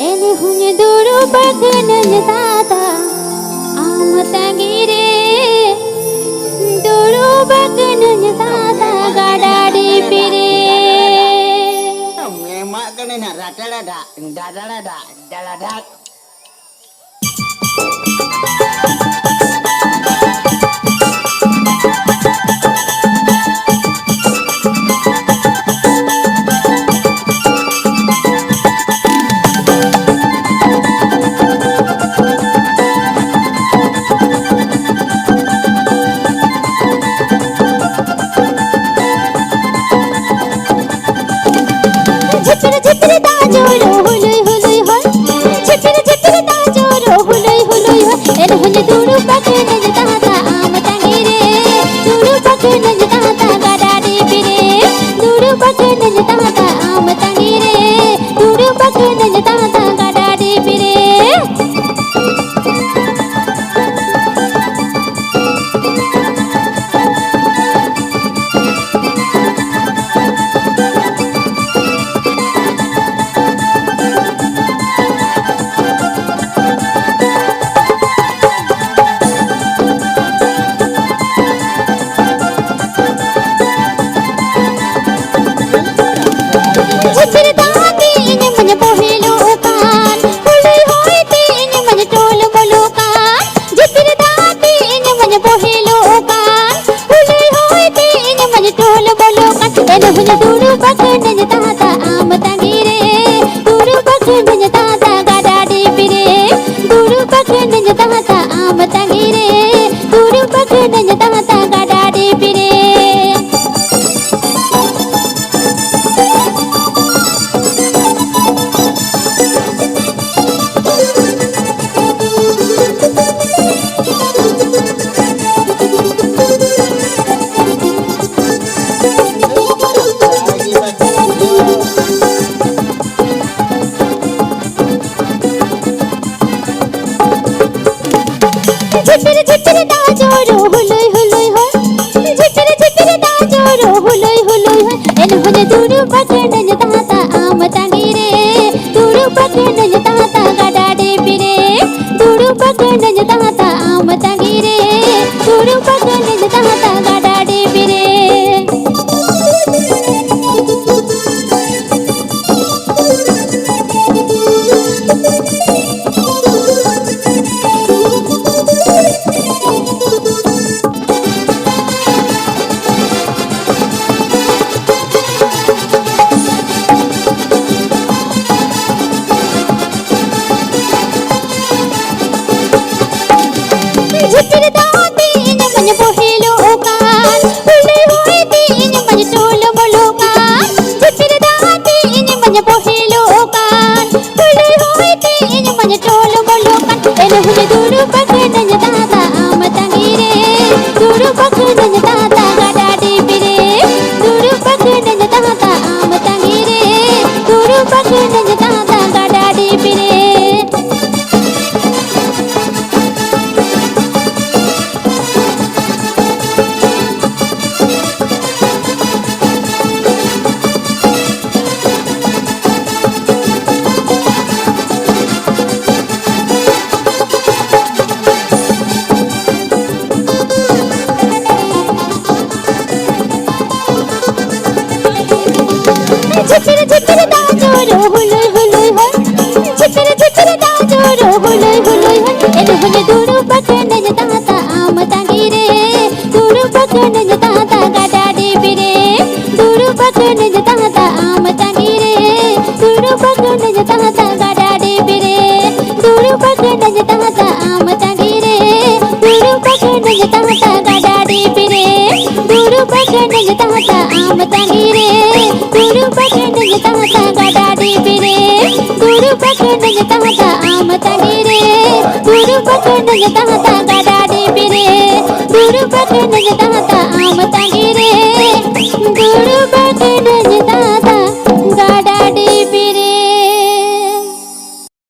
ಎಲೆ ಹುಣೆ ದೂರು ಬಗ್ಗೆ ನನ್ನ ತಾತ ಆಮತಗಿರೆ ದೂರು ಬಗ್ಗೆ ನನ್ನ ತಾತ ಗಡಾಡಿ ಪಿರೆ ಮೇಮ ಕಣನ ರಟಡಡ ಡಡಡಡ ಡಳಡಡ Do do do do do ঝিপির ঝিপির দাজোর হুলুই হুলুই হয় ঝিপির ঝিপির দাজোর হুলুই হুলুই হয় এন হলে দুরু বাগন কান এলো হুনে দুরু বাগন তাতা আম তাঙ্গিরে দুরু বাগন তাতা গাডাডি পিরে দুরু বাগন তাতা আম তাঙ্গিরে দুরু বাগন তাতা গাডাডি ঝিপির ঝিপির দাজোর হুলুই হুলুই হয় ঝিপির ঝিপির দাজোর হুলুই হুলুই হয় এর হুনে দুরু বাগন তাতা আম তাঙ্গিরে দুরু বাগন তাতা গাডাডি পিরে দুরু বাগন তাতা আম তাঙ্গিরে দুরু বাগন তাতা গাডাডি পিরে দুরু বাগন তাতা আম তাঙ্গিরে দুরু বাগন তাতা গাডাডি পিরে দুরু বাগন তাতা আম তাঙ্গিরে పక్కన తమత ఆమ తడి రే దూరు పక్కన తమత దాదాడి బిరే దూరు పక్కన తమత ఆమ తడి రే దూరు